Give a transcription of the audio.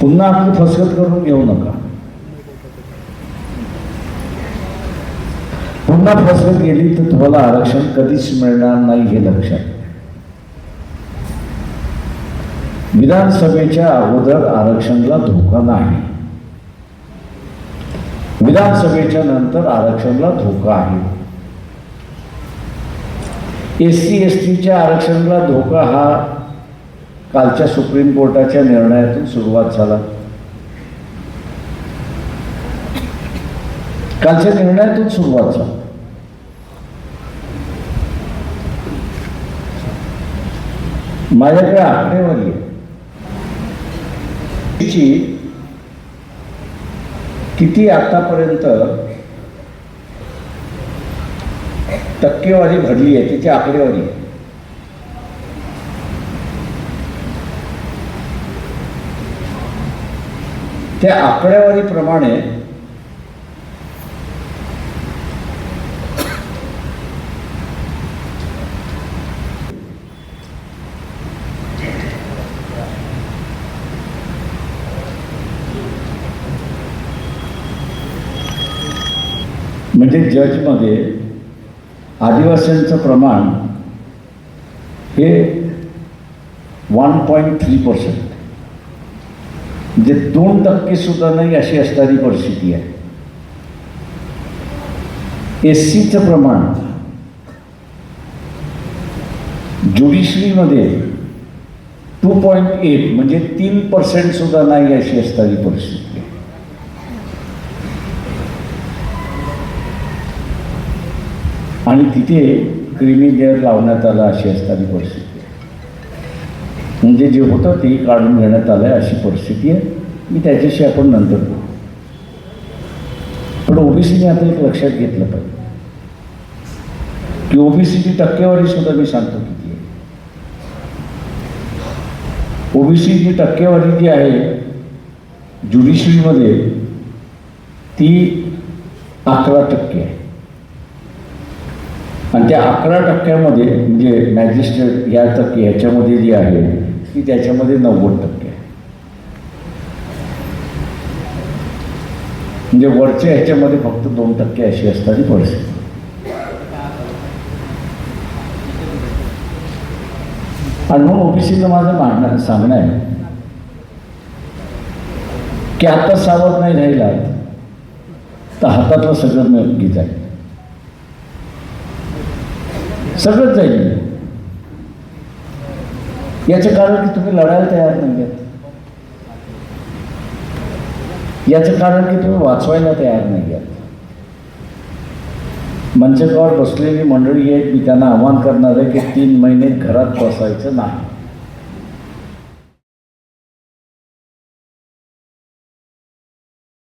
पुन्हा आपली फसगत करून घेऊ नका. पुन्हा फसगत गेली तर तुम्हाला आरक्षण कधीच मिळणार नाही हे लक्षात. विधानसभेच्या अगोदर आरक्षणला धोका नाही. विधानसभेच्या नंतर आरक्षणला धोका आहे. एस सी एस टीच्या आरक्षणाला धोका हा कालच्या सुप्रीम कोर्टाच्या निर्णयातून सुरुवात झाला. कालच्या निर्णयातून सुरुवात झाली. माझ्याकडे आकडेवारी आहे. तिची किती आतापर्यंत टक्केवारी भरली आहे तिची आकडेवारी आहे. त्या आकडेवारीप्रमाणे म्हणजे जजमध्ये आदिवासींचं प्रमाण हे वन पॉईंट थ्री पर्सेंट म्हणजे दोन टक्के सुद्धा नाही अशी असणारी परिस्थिती आहे. एस सीचं प्रमाण ज्युडिशरीमध्ये टू पॉईंट एट म्हणजे तीन पर्सेंट सुद्धा नाही अशी असणारी परिस्थिती आहे. आणि तिथे क्रिमी लेअर लावण्यात आला अशी असणारी परिस्थिती. म्हणजे जे होतं ते काढून घेण्यात आलं आहे अशी परिस्थिती आहे. मी त्याच्याशी आपण नंतर बोलू. पण ओबीसीने आता एक लक्षात घेतलं पाहिजे. की ओबीसीची टक्केवारी सुद्धा मी सांगतो किती आहे. ओबीसीची टक्केवारी जी आहे ज्युडिशरीमध्ये ती अकरा टक्के आहे. आणि त्या अकरा टक्क्यामध्ये म्हणजे मॅजिस्ट्रेट या टक्के ह्याच्यामध्ये जी आहे की त्याच्यामध्ये नव्वद टक्के म्हणजे वरच्या ह्याच्यामध्ये फक्त दोन टक्के अशी असणारी परिस्थिती. आणि म्हणून ओबीसीचं माझं मांडणं सांगणं आहे. की आता सावध नाही राहिला तर हातातलं सगळं नक्की जाईल? सगळंच जाईल. याचं कारण की तुम्ही लढायला तयार नाही आहेत याचं कारण की तुम्ही वाचवायला तयार नाही आहात मंचकावर बसलेली मंडळी आहेत मी त्यांना आवाहन करणार आहे की तीन महिने घरात बसायचं नाही.